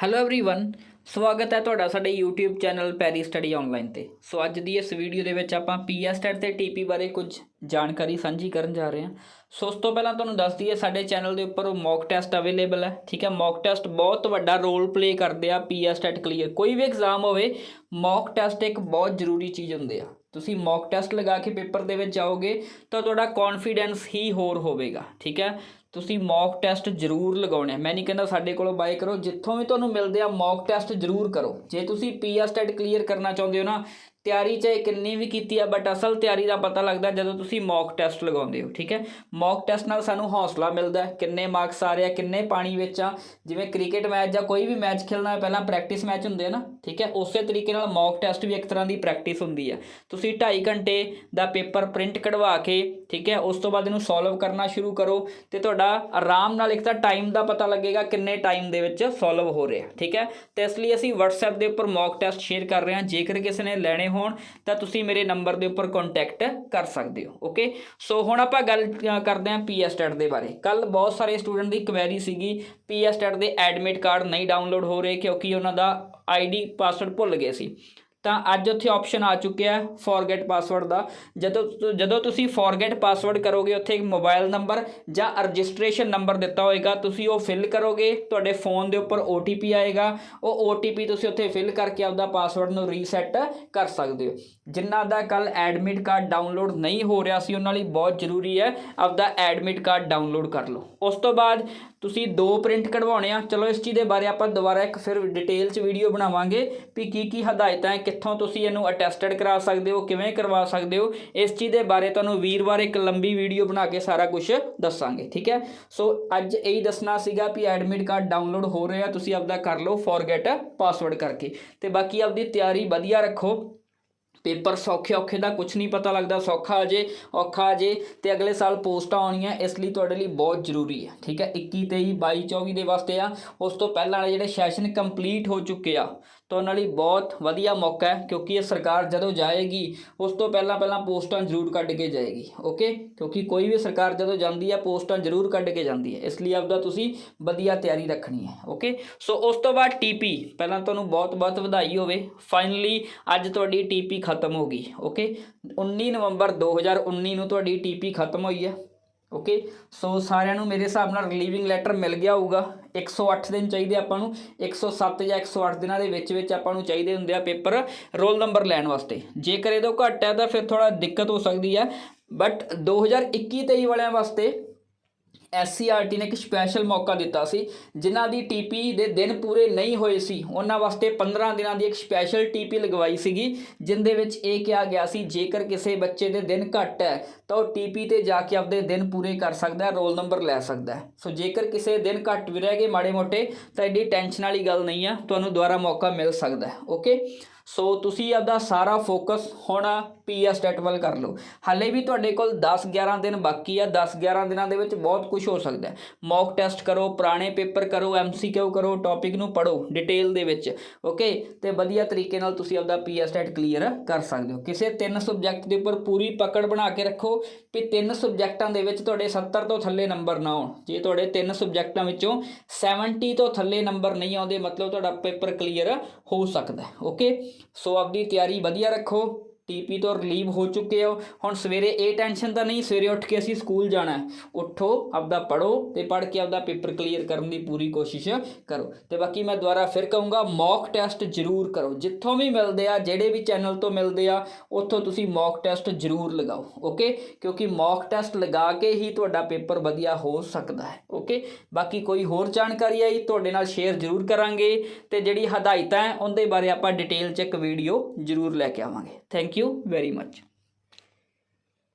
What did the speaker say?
Hello everyone ਸਵਾਗਤ ਹੈ ਤੁਹਾਡਾ ਸਾਡੇ YouTube channel Perry study online ਤੇ ਸੋ ਅੱਜ ਦੀ ਇਸ ਵੀਡੀਓ ਦੇ ਵਿੱਚ ਆਪਾਂ ਪੀਐਸਟੈਟ ਤੇ ਟੀਪੀ ਬਾਰੇ ਕੁਝ ਜਾਣਕਾਰੀ ਸਾਂਝੀ ਕਰਨ ਜਾ ਰਹੇ ਹਾਂ ਸੋ ਉਸ ਤੋਂ ਪਹਿਲਾਂ ਤੁਹਾਨੂੰ ਦੱਸ ਦਈਏ ਸਾਡੇ ਚੈਨਲ ਦੇ ਉੱਪਰ ਮੌਕ ਟੈਸਟ ਅਵੇਲੇਬਲ ਹੈ ਠੀਕ ਹੈ ਮੌਕ ਟੈਸਟ ਬਹੁਤ ਵੱਡਾ ਰੋਲ ਪਲੇ ਕਰਦੇ ਆ ਪੀਐਸਟੈਟ ਕਲੀਅਰ ਕੋਈ ਵੀ ਐਗਜ਼ਾਮ ਹੋਵੇ ਮੌਕ ਟੈਸਟ ਇੱਕ ਬਹੁਤ ਜ਼ਰੂਰੀ ਚੀਜ਼ ਹੁੰਦੇ ਆ ਤੁਸੀਂ ਮੌਕ ਟੈਸਟ ਲਗਾ ਕੇ ਪੇਪਰ ਦੇ ਵਿੱਚ ਜਾਓਗੇ ਤਾਂ ਤੁਹਾਡਾ ਕੌਨਫੀਡੈਂਸ ਹੀ ਹੋਰ ਹੋਵੇਗਾ ਠੀਕ ਹੈ ਤੁਸੀਂ ਮੌਕ ਟੈਸਟ ਜ਼ਰੂਰ ਲਗਾਉਣੇ ਆ। ਮੈਂ ਨਹੀਂ ਕਹਿੰਦਾ ਸਾਡੇ ਕੋਲੋਂ ਬਾਏ ਕਰੋ, ਜਿੱਥੋਂ ਵੀ ਤੁਹਾਨੂੰ ਮਿਲਦੇ ਆ ਮੌਕ ਟੈਸਟ ਜ਼ਰੂਰ ਕਰੋ। ਜੇ ਤੁਸੀਂ ਪੀਆਰ ਸਟੈਟ ਕਲੀਅਰ ਕਰਨਾ ਚਾਹੁੰਦੇ ਹੋ ਨਾ, ਤਿਆਰੀ ਚਾਹੇ ਕਿੰਨੀ ਵੀ ਕੀਤੀ ਆ ਬਟ ਅਸਲ ਤਿਆਰੀ ਦਾ ਪਤਾ ਲੱਗਦਾ ਜਦੋਂ ਤੁਸੀਂ ਮੌਕ ਟੈਸਟ ਲਗਾਉਂਦੇ ਹੋ, ਠੀਕ ਹੈ? ਮੌਕ ਟੈਸਟ ਨਾਲ ਸਾਨੂੰ ਹੌਸਲਾ ਮਿਲਦਾ ਕਿੰਨੇ ਮਾਰਕਸ ਆ ਰਹੇ ਆ, ਕਿੰਨੇ ਪਾਣੀ ਵਿੱਚ ਆ। ਜਿਵੇਂ ਕ੍ਰਿਕਟ ਮੈਚ ਜਾਂ ਕੋਈ ਵੀ ਮੈਚ ਖੇਲਣਾ ਪਹਿਲਾਂ ਪ੍ਰੈਕਟਿਸ ਮੈਚ ਹੁੰਦੇ ਆ ਨਾ, ਠੀਕ ਹੈ? ਉਸੇ ਤਰੀਕੇ ਨਾਲ ਮੌਕ ਟੈਸਟ ਵੀ ਇੱਕ ਤਰ੍ਹਾਂ ਦੀ ਪ੍ਰੈਕਟਿਸ ਹੁੰਦੀ ਹੈ ਤੁਸੀਂ 2.5 ਘੰਟੇ ਦਾ ਪੇਪਰ ਪ੍ਰਿੰਟ ਕਢਵਾ ਕੇ, ਠੀਕ ਹੈ? ਉਸ ਤੋਂ ਬਾਅਦ ਇਹਨੂੰ ਸੋਲਵ ਕਰਨਾ ਸ਼ੁਰੂ ਕਰੋ ਤੇ ਤੁਹਾਡਾ ਆਰਾਮ ਨਾਲ ਇੱਕ ਤਾਂ ਟਾਈਮ ਦਾ ਪਤਾ ਲੱਗੇਗਾ ਕਿੰਨੇ ਟਾਈਮ ਦੇ ਵਿੱਚ ਸੋਲਵ ਹੋ ਰਿਹਾ, ਠੀਕ ਹੈ? ਤੇ ਇਸ ਲਈ ਅਸੀਂ WhatsApp ਦੇ ਉੱਪਰ ਮੌਕ ਟੈਸਟ ਸ਼ੇਅਰ ਕਰ ਰਹੇ ਹਾਂ। ਜੇਕਰ ਕਿਸੇ ਨੇ ਲੈਣੇ ਹੋਣ, ਤਾਂ ਤੁਸੀਂ ਮੇਰੇ ਨੰਬਰ ਦੇ ਉੱਪਰ ਕੰਟੈਕਟ ਕਰ ਸਕਦੇ ਹੋ ਓਕੇ ਸੋ ਹੁਣ ਆਪਾਂ ਗੱਲ ਕਰਦੇ ਹਾਂ ਪੀਐਸਟੈਟ ਦੇ ਬਾਰੇ। ਕੱਲ ਬਹੁਤ ਸਾਰੇ ਸਟੂਡੈਂਟ ਦੀ ਕੁਐਰੀ ਸੀਗੀ ਪੀਐਸਟੈਟ ਦੇ ਐਡਮਿਟ ਕਾਰਡ ਨਹੀਂ ਡਾਊਨਲੋਡ ਹੋ ਰਹੇ ਕਿਉਂਕਿ ਉਹਨਾਂ ਦਾ ਆਈਡੀ ਪਾਸਵਰਡ ਭੁੱਲ ਗਏ ਸੀ। ਤਾਂ ਅੱਜ ਉੱਥੇ ਆਪਸ਼ਨ ਆ ਚੁੱਕਿਆ ਹੈ ਫੋਰਗੇਟ ਪਾਸਵਰਡ ਦਾ। ਜਦੋਂ ਜਦੋਂ ਤੁਸੀਂ ਫੋਰਗੇਟ ਪਾਸਵਰਡ ਕਰੋਗੇ, ਉੱਥੇ ਇੱਕ ਮੋਬਾਈਲ ਨੰਬਰ ਜਾਂ ਰਜਿਸਟ੍ਰੇਸ਼ਨ ਨੰਬਰ ਦਿੱਤਾ ਹੋਏਗਾ। ਤੁਸੀਂ ਉਹ ਫਿਲ ਕਰੋਗੇ, ਤੁਹਾਡੇ ਫੋਨ ਦੇ ਉੱਪਰ OTP ਆਏਗਾ। ਉਹ OTP ਤੁਸੀਂ ਉੱਥੇ ਫਿਲ ਕਰਕੇ ਆਪਦਾ ਪਾਸਵਰਡ ਨੂੰ ਰੀਸੈਟ ਕਰ ਸਕਦੇ ਹੋ। ਜਿਨ੍ਹਾਂ ਦਾ ਕੱਲ ਐਡਮਿਟ ਕਾਰਡ ਡਾਊਨਲੋਡ ਨਹੀਂ ਹੋ ਰਿਹਾ ਸੀ, ਉਹਨਾਂ ਲਈ ਬਹੁਤ ਜ਼ਰੂਰੀ ਹੈ ਆਪਦਾ ਐਡਮਿਟ ਕਾਰਡ ਡਾਊਨਲੋਡ ਕਰ ਲਓ। ਉਸ ਤੋਂ ਬਾਅਦ ਤੁਸੀਂ ਦੋ ਪ੍ਰਿੰਟ ਕਢਵਾਉਣੇ ਆ। ਚਲੋ, ਇਸ ਚੀਜ਼ ਦੇ ਬਾਰੇ ਆਪਾਂ ਦੁਬਾਰਾ ਇੱਕ ਫਿਰ ਡਿਟੇਲ 'ਚ ਵੀਡੀਓ ਬਣਾਵਾਂਗੇ ਵੀ ਕੀ ਕੀ ਹਦਾਇਤਾਂ ਹੈ, ਕਿੱਥੋਂ ਤੁਸੀਂ ਇਹਨੂੰ ਅਟੈਸਟਡ ਕਰਾ ਸਕਦੇ ਹੋ, ਕਿਵੇਂ ਕਰਵਾ ਸਕਦੇ ਹੋ। ਇਸ ਚੀਜ਼ ਦੇ ਬਾਰੇ ਤੁਹਾਨੂੰ ਵੀਰਵਾਰ ਇੱਕ ਲੰਬੀ ਵੀਡੀਓ ਬਣਾ ਕੇ ਸਾਰਾ ਕੁਝ ਦੱਸਾਂਗੇ, ਠੀਕ ਹੈ? ਸੋ ਅੱਜ ਇਹੀ ਦੱਸਣਾ ਸੀਗਾ ਵੀ ਐਡਮਿਟ ਕਾਰਡ ਡਾਊਨਲੋਡ ਹੋ ਰਿਹਾ, ਤੁਸੀਂ ਆਪਦਾ ਕਰ ਲਓ ਫੋਰਗੇਟ ਪਾਸਵਰਡ ਕਰਕੇ। ਤੇ ਬਾਕੀ ਆਪਦੀ ਤਿਆਰੀ ਵਧੀਆ ਰੱਖੋ। ਪੇਪਰ ਸੌਖੇ ਔਖੇ ਦਾ ਕੁਝ ਨਹੀਂ ਪਤਾ ਲੱਗਦਾ, ਸੌਖਾ ਅਜੇ, ਔਖਾ ਅਜੇ ਤੇ ਅਗਲੇ ਸਾਲ ਪੋਸਟਾਂ ਆਉਣੀਆਂ, ਇਸ ਲਈ ਤੁਹਾਡੇ ਲਈ ਬਹੁਤ ਜ਼ਰੂਰੀ ਹੈ, ਠੀਕ ਹੈ? 21 23 22 24 ਦੇ ਵਾਸਤੇ ਆ, ਉਸ ਤੋਂ ਪਹਿਲਾਂ ਵਾਲੇ ਜਿਹੜੇ ਸੈਸ਼ਨ ਕੰਪਲੀਟ ਹੋ ਚੁੱਕੇ ਆ ਤਾਂ ਉਹਨਾਂ ਲਈ ਬਹੁਤ ਵਧੀਆ ਮੌਕਾ ਹੈ, ਕਿਉਂਕਿ ਇਹ ਸਰਕਾਰ ਜਦੋਂ ਜਾਏਗੀ, ਉਸ ਤੋਂ ਪਹਿਲਾਂ ਪਹਿਲਾਂ ਪੋਸਟਾਂ ਜ਼ਰੂਰ ਕੱਢ ਕੇ ਜਾਏਗੀ ਓਕੇ ਕਿਉਂਕਿ ਕੋਈ ਵੀ ਸਰਕਾਰ ਜਦੋਂ ਜਾਂਦੀ ਹੈ, ਪੋਸਟਾਂ ਜ਼ਰੂਰ ਕੱਢ ਕੇ ਜਾਂਦੀ ਹੈ, ਇਸ ਲਈ ਆਪਦਾ ਤੁਸੀਂ ਵਧੀਆ ਤਿਆਰੀ ਰੱਖਣੀ ਹੈ ਓਕੇ ਸੋ ਉਸ ਤੋਂ ਬਾਅਦ ਟੀਪੀ ਪਹਿਲਾਂ ਤੁਹਾਨੂੰ ਬਹੁਤ ਬਹੁਤ ਵਧਾਈ ਹੋਵੇ ਫਾਈਨਲੀ ਅੱਜ ਤੁਹਾਡੀ ਟੀਪੀ ਖਤਮ ਹੋ ਗਈ ਓਕੇ 19 ਨਵੰਬਰ 2019 ਨੂੰ ਤੁਹਾਡੀ ਟੀਪੀ ਖਤਮ ਹੋਈ ਹੈ ਓਕੇ ਸੋ ਸਾਰਿਆਂ ਨੂੰ ਮੇਰੇ ਹਿਸਾਬ ਨਾਲ ਰਿਲੀਵਿੰਗ ਲੈਟਰ ਮਿਲ ਗਿਆ ਹੋਊਗਾ 108 ਦਿਨ ਚਾਹੀਦੇ ਆਪਾਂ ਨੂੰ 107 ਜਾਂ 108 ਦਿਨਾਂ ਦੇ ਵਿੱਚ ਵਿੱਚ ਆਪਾਂ ਨੂੰ ਚਾਹੀਦੇ ਹੁੰਦੇ ਆ ਪੇਪਰ ਰੋਲ ਨੰਬਰ ਲੈਣ ਵਾਸਤੇ। ਜੇਕਰ ਇਹਦੋਂ ਘੱਟ ਹੈ ਤਾਂ ਫਿਰ ਥੋੜਾ ਦਿੱਕਤ ਹੋ ਸਕਦੀ ਹੈ ਬਟ 2021 23 ਵਾਲਿਆਂ ਵਾਸਤੇ ਐਸਸੀਆਰਟੀ ਨੇ ਇੱਕ ਸਪੈਸ਼ਲ ਮੌਕਾ ਦਿੱਤਾ ਸੀ, ਜਿਨ੍ਹਾਂ ਦੀ ਟੀਪੀ ਦੇ ਦਿਨ ਪੂਰੇ ਨਹੀਂ ਹੋਏ ਸੀ। ਉਹਨਾਂ ਵਾਸਤੇ 15 ਦਿਨਾਂ ਦੀ ਇੱਕ ਸਪੈਸ਼ਲ ਟੀਪੀ ਲਗਵਾਈ ਸੀਗੀ, ਜਿੰਦੇ ਵਿੱਚ ਇਹ ਕਿਹਾ ਗਿਆ ਸੀ, ਜੇਕਰ ਕਿਸੇ ਬੱਚੇ ਦੇ ਦਿਨ ਘੱਟ ਹੈ, ਤਾਂ ਉਹ ਟੀਪੀ ਤੇ ਜਾ ਕੇ ਆਪਦੇ ਦਿਨ ਪੂਰੇ ਕਰ ਸਕਦਾ ਹੈ, ਰੋਲ ਨੰਬਰ ਲੈ ਸਕਦਾ ਹੈ। ਸੋ ਜੇਕਰ ਕਿਸੇ ਦਿਨ ਘੱਟ ਵੀ ਰਹਿ ਗਏ ਮਾੜੇ ਮੋਟੇ, ਤਾਂ ਐਡੀ ਟੈਨਸ਼ਨ ਵਾਲੀ ਗੱਲ ਨਹੀਂ ਆ, ਤੁਹਾਨੂੰ ਦੁਬਾਰਾ ਮੌਕਾ ਮਿਲ ਸਕਦਾ ਹੈ ਓਕੇ ਸੋ ਤੁਸੀਂ ਆਪਦਾ ਸਾਰਾ ਫੋਕਸ ਹੁਣ ਪੀਐਸ ਟੈਟ ਵੱਲ ਕਰ ਲਓ। ਹਾਲੇ ਵੀ ਤੁਹਾਡੇ ਕੋਲ 10 11 ਦਿਨ ਬਾਕੀ ਆ 10 11 ਦਿਨਾਂ ਦੇ ਵਿੱਚ ਬਹੁਤ ਕੁਝ ਹੋ ਸਕਦਾ ਹੈ। ਮੌਕ ਟੈਸਟ ਕਰੋ, ਪੁਰਾਣੇ ਪੇਪਰ ਕਰੋ ਐਮਸੀਕਿਊ ਕਰੋ ਟੌਪਿਕ ਨੂੰ ਪੜੋ ਡਿਟੇਲ ਦੇ ਵਿੱਚ ਓਕੇ ਤੇ ਵਧੀਆ ਤਰੀਕੇ ਨਾਲ ਤੁਸੀਂ ਆਪਦਾ ਪੀਐਸ ਟੈਟ ਕਲੀਅਰ ਕਰ ਸਕਦੇ ਹੋ। ਕਿਸੇ ਤਿੰਨ ਸਬਜੈਕਟ ਦੇ ਉੱਪਰ ਪੂਰੀ ਪਕੜ ਬਣਾ ਕੇ ਰੱਖੋ ਵੀ ਤਿੰਨ ਸਬਜੈਕਟਾਂ ਦੇ ਵਿੱਚ ਤੁਹਾਡੇ 70 ਤੋਂ ਥੱਲੇ ਨੰਬਰ ਨਾ ਆਉਣ। ਜੇ ਤੁਹਾਡੇ ਤਿੰਨ ਸਬਜੈਕਟਾਂ ਵਿੱਚੋਂ 70 ਤੋਂ ਥੱਲੇ ਨੰਬਰ ਨਹੀਂ ਆਉਂਦੇ, ਮਤਲਬ ਤੁਹਾਡਾ ਪੇਪਰ ਕਲੀਅਰ ਹੋ ਸਕਦਾ ਹੈ ਓਕੇ ਸੋ ਆਪਦੀ ਤਿਆਰੀ ਵਧੀਆ ਰੱਖੋ। ਟੀਪੀ ਤੋਂ ਰਿਲੀਵ ਹੋ ਚੁੱਕੇ ਹੋ। ਹੁਣ ਸਵੇਰੇ ਇਹ ਟੈਨਸ਼ਨ ਤਾਂ ਨਹੀਂ, ਸਵੇਰੇ ਉੱਠ ਕੇ ਅਸੀਂ ਸਕੂਲ ਜਾਣਾ ਹੈ। ਉੱਠੋ, ਆਪਦਾ ਪੜੋ ਤੇ ਪੜ ਕੇ ਆਪਦਾ ਪੇਪਰ ਕਲੀਅਰ ਕਰਨ ਦੀ ਪੂਰੀ ਕੋਸ਼ਿਸ਼ ਕਰੋ। ਤੇ ਬਾਕੀ ਮੈਂ ਦੁਬਾਰਾ ਫਿਰ ਕਹੂੰਗਾ ਮੌਕ ਟੈਸਟ ਜ਼ਰੂਰ ਕਰੋ। ਜਿੱਥੋਂ ਵੀ ਮਿਲਦੇ ਆ, ਜਿਹੜੇ ਵੀ ਚੈਨਲ ਤੋਂ ਮਿਲਦੇ ਆ, ਉੱਥੋਂ ਤੁਸੀਂ ਮੌਕ ਟੈਸਟ ਜ਼ਰੂਰ ਲਗਾਓ ਓਕੇ ਕਿਉਂਕਿ ਮੌਕ ਟੈਸਟ ਲਗਾ ਕੇ ਹੀ ਤੁਹਾਡਾ ਪੇਪਰ ਵਧੀਆ ਹੋ ਸਕਦਾ ਹੈ ਓਕੇ ਬਾਕੀ ਕੋਈ ਹੋਰ ਜਾਣਕਾਰੀ ਆਈ, ਤੁਹਾਡੇ ਨਾਲ ਸ਼ੇਅਰ ਜ਼ਰੂਰ ਕਰਾਂਗੇ। ਤੇ ਜਿਹੜੀ ਹਦਾਇਤਾਂ ਹੈ, ਉਹਦੇ ਬਾਰੇ ਆਪਾਂ ਡਿਟੇਲ ਚ ਇੱਕ ਵੀਡੀਓ ਜ਼ਰੂਰ ਲੈ ਕੇ ਆਵਾਂਗੇ। Thank you very much